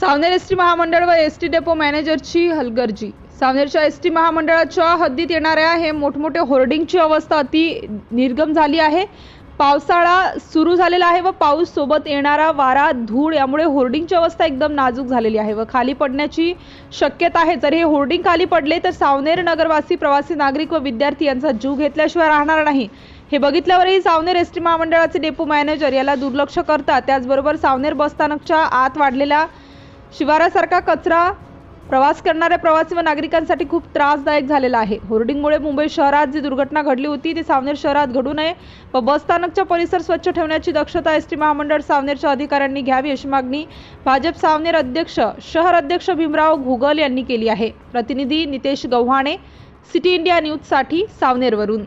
Saoner S T महामंडळ व S T depot मॅनेजरची हलगर्जी. सावनेरच्या एस टी महामंडळाच्या हद्दीत येणाऱ्या हे मोठमोठे होर्डिंगची अवस्था अति निर्गम झाली आहे. पावसाळा सुरू झालेला आहे व पाऊस सोबत येणारा वारा धूळ यामुळे होर्डिंगची अवस्था एकदम नाजूक झालेली आहे व खाली पडण्याची शक्यता आहे. जर हे होर्डिंग खाली पडले तर सावनेर नगरवासी प्रवासी नागरिक व विद्यार्थी यांचा जीव घेतल्याशिवाय राहणार नाही. हे बघितल्यावरही सावनेर एस टी महामंडळाचे डेपो मॅनेजर याला दुर्लक्ष करतात. त्याचबरोबर सावनेर बसस्थानकच्या आत वाढलेल्या शिवारासारखा कचरा प्रवास करणाऱ्या प्रवासी व नागरिकांसाठी खूप त्रासदायक झालेला आहे. होर्डिंगमुळे मुंबई शहरात जी दुर्घटना घडली होती ती सावनेर शहरात घडू नये व बसस्थानकचा परिसर स्वच्छ ठेवण्याची दक्षता एस टी महामंडळ सावनेरच्या अधिकाऱ्यांनी घ्यावी अशी मागणी भाजप सावनेर अध्यक्ष शहर अध्यक्ष भीमराव घुगल यांनी केली आहे. प्रतिनिधी नितेश गव्हाणे सिटी इंडिया न्यूजसाठी सावनेरवरून.